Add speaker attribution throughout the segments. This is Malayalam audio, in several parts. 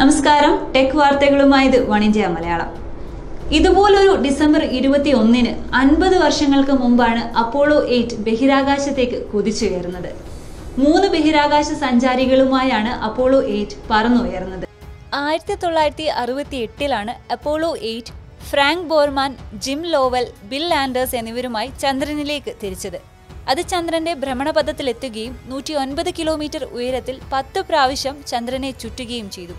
Speaker 1: നമസ്കാരം. ടെക് വാർത്തകളുമായി ഇത് വണിജ്യ മലയാളം. ഇതുപോലൊരു ഡിസംബർ ഇരുപത്തി ഒന്നിന് അൻപത് വർഷങ്ങൾക്ക് മുമ്പാണ് അപ്പോളോ എയ്റ്റ് ബഹിരാകാശത്തേക്ക് കുതിച്ചുയർന്നത് മൂന്ന് ബഹിരാകാശ സഞ്ചാരികളുമായാണ് അപ്പോളോ എയ്റ്റ് പറന്നുയർന്നത് ആയിരത്തി തൊള്ളായിരത്തി അറുപത്തി എട്ടിലാണ് Apollo eight Frank Borman Jim Lovell Bill Anders എന്നിവരുമായി ചന്ദ്രനിലേക്ക് തിരിച്ചത്. അത് ചന്ദ്രന്റെ ഭ്രമണപഥത്തിലെത്തുകയും നൂറ്റി ഒൻപത് കിലോമീറ്റർ ഉയരത്തിൽ പത്ത് പ്രാവശ്യം ചന്ദ്രനെ ചുറ്റുകയും ചെയ്തു.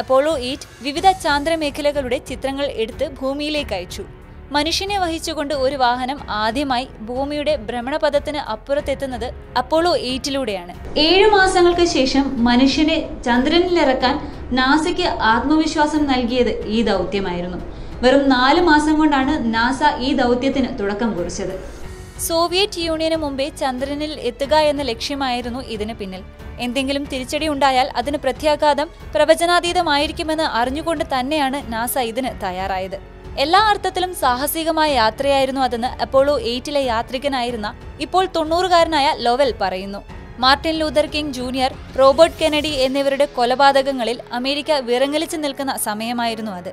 Speaker 1: അപ്പോളോ ഈറ്റ് വിവിധ ചാന്ദ്രമേഖലകളുടെ ചിത്രങ്ങൾ എടുത്ത് ഭൂമിയിലേക്ക് അയച്ചു മനുഷ്യനെ വഹിച്ചുകൊണ്ട് ഒരു വാഹനം ആദ്യമായി ഭൂമിയുടെ ഭ്രമണപഥത്തിന് അപ്പുറത്തെത്തുന്നത് അപ്പോളോ എയ്റ്റിലൂടെയാണ് ഏഴു മാസങ്ങൾക്ക് ശേഷം മനുഷ്യനെ ചന്ദ്രനിലിറക്കാൻ നാസയ്ക്ക് ആത്മവിശ്വാസം നൽകിയത് ഈ ദൗത്യമായിരുന്നു. വെറും നാല് മാസം കൊണ്ടാണ് നാസ ഈ ദൗത്യത്തിന് തുടക്കം കുറിച്ചത്. സോവിയറ്റ് യൂണിയന് മുമ്പേ ചന്ദ്രനിൽ എത്തുക എന്ന ലക്ഷ്യമായിരുന്നു ഇതിന് പിന്നിൽ. എന്തെങ്കിലും തിരിച്ചടി ഉണ്ടായാൽ അതിന് പ്രത്യാഘാതം പ്രവചനാതീതമായിരിക്കുമെന്ന് അറിഞ്ഞുകൊണ്ട് തന്നെയാണ് നാസ ഇതിന് തയ്യാറായത്. എല്ലാ അർത്ഥത്തിലും സാഹസികമായ യാത്രയായിരുന്നു അതെന്ന് അപ്പോളോ എയ്റ്റിലെ യാത്രികനായിരുന്ന ഇപ്പോൾ തൊണ്ണൂറുകാരനായ ലോവൽ പറയുന്നു. Martin Luther King Junior Robert Kennedy എന്നിവരുടെ കൊലപാതകങ്ങളിൽ അമേരിക്ക വിറങ്ങലിച്ചു നിൽക്കുന്ന സമയമായിരുന്നു അത്.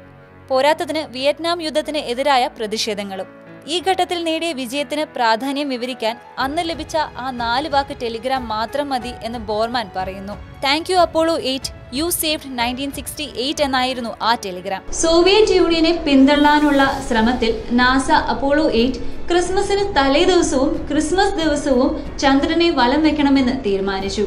Speaker 1: പോരാത്തതിന് വിയറ്റ്നാം യുദ്ധത്തിന് എതിരായ പ്രതിഷേധങ്ങളും. ഈ ഘട്ടത്തിൽ നേടിയ വിജയത്തിന് പ്രാധാന്യം വിവരിക്കാൻ അന്ന് ലഭിച്ച ആ നാല് വാക്ക് ടെലിഗ്രാം മാത്രം മതി എന്ന് ബോർമാൻ പറയുന്നു. Thank you Apollo eight you saved nineteen sixty eight എന്നായിരുന്നു ആ ടെലിഗ്രാം. സോവിയറ്റ് യൂണിയനെ പിന്തള്ളാനുള്ള ശ്രമത്തിൽ നാസ അപ്പോളോ എയ്റ്റ് ക്രിസ്മസിന് തലേ ദിവസവും ക്രിസ്മസ് ദിവസവും ചന്ദ്രനെ വലം വെക്കണമെന്ന് തീരുമാനിച്ചു.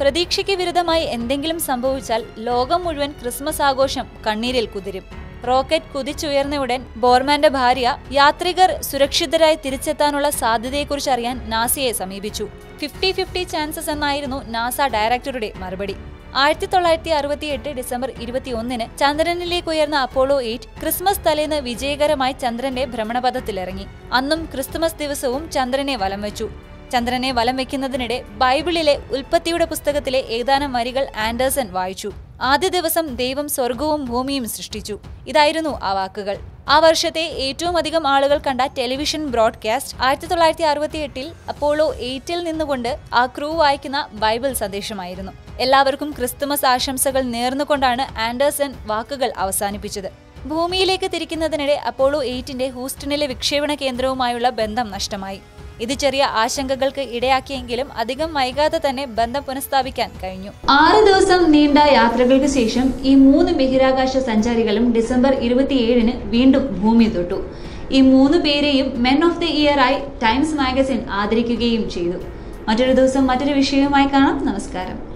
Speaker 1: പ്രതീക്ഷയ്ക്ക് വിരുദ്ധമായി എന്തെങ്കിലും സംഭവിച്ചാൽ ലോകം മുഴുവൻ ക്രിസ്മസ് ആഘോഷം കണ്ണീരിൽ കുതിരും. റോക്കറ്റ് കുതിച്ചുയർന്ന ഉടൻ ബോർമാന്റെ ഭാര്യ യാത്രികർ സുരക്ഷിതരായി തിരിച്ചെത്താനുള്ള സാധ്യതയെക്കുറിച്ച് അറിയാൻ നാസയെ സമീപിച്ചു. ഫിഫ്റ്റി ഫിഫ്റ്റി ചാൻസസ് എന്നായിരുന്നു നാസ ഡയറക്ടറുടെ മറുപടി. ആയിരത്തി തൊള്ളായിരത്തി അറുപത്തി എട്ട് ഡിസംബർ ഇരുപത്തി ഒന്നിന് ചന്ദ്രനിലേക്ക് ഉയർന്ന അപ്പോളോ എയ്റ്റ് ക്രിസ്മസ് തലേന്ന് വിജയകരമായി ചന്ദ്രന്റെ ഭ്രമണപഥത്തിലിറങ്ങി. അന്നും ക്രിസ്തുമസ് ദിവസവും ചന്ദ്രനെ വലം വെച്ചു. ചന്ദ്രനെ വലം വെക്കുന്നതിനിടെ ബൈബിളിലെ ഉൽപ്പത്തിയുടെ പുസ്തകത്തിലെ ഏതാനും വരികൾ ആൻഡേഴ്സൺ വായിച്ചു. ആദ്യ ദിവസം ദൈവം സ്വർഗവും ഭൂമിയും സൃഷ്ടിച്ചു. ഇതായിരുന്നു ആ വാക്കുകൾ. ആ വർഷത്തെ ഏറ്റവും അധികം ആളുകൾ കണ്ട ടെലിവിഷൻ ബ്രോഡ്കാസ്റ്റ് ആയിരത്തി തൊള്ളായിരത്തി അറുപത്തി എട്ടിൽ അപ്പോളോ എയ്റ്റിൽ നിന്നുകൊണ്ട് ആ ക്രൂ വായിക്കുന്ന ബൈബിൾ സന്ദേശമായിരുന്നു. എല്ലാവർക്കും ക്രിസ്തുമസ് ആശംസകൾ നേർന്നുകൊണ്ടാണ് ആൻഡേഴ്സൺ വാക്കുകൾ അവസാനിപ്പിച്ചത്. ഭൂമിയിലേക്ക് തിരിക്കുന്നതിനിടെ അപ്പോളോ എയ്റ്റിന്റെ ഹൂസ്റ്റണിലെ വിക്ഷേപണ കേന്ദ്രവുമായുള്ള ബന്ധം നഷ്ടമായി. ഇത് ചെറിയ ആശങ്കകൾക്ക് ഇടയാക്കിയെങ്കിലും അധികം വൈകാതെ തന്നെ ബന്ധം പുനഃസ്ഥാപിക്കാൻ കഴിഞ്ഞു. ആറ് ദിവസം നീണ്ട യാത്രകൾക്ക് ശേഷം ഈ മൂന്ന് ബഹിരാകാശ സഞ്ചാരികളും ഡിസംബർ ഇരുപത്തിയേഴിന് വീണ്ടും ഭൂമി തൊട്ടു. ഈ മൂന്ന് പേരെയും മെൻ ഓഫ് ദി ഇയർ ആയി ടൈംസ് മാഗസിൻ ആദരിക്കുകയും ചെയ്തു. മറ്റൊരു ദിവസം മറ്റൊരു വിഷയവുമായി കാണാം. നമസ്കാരം.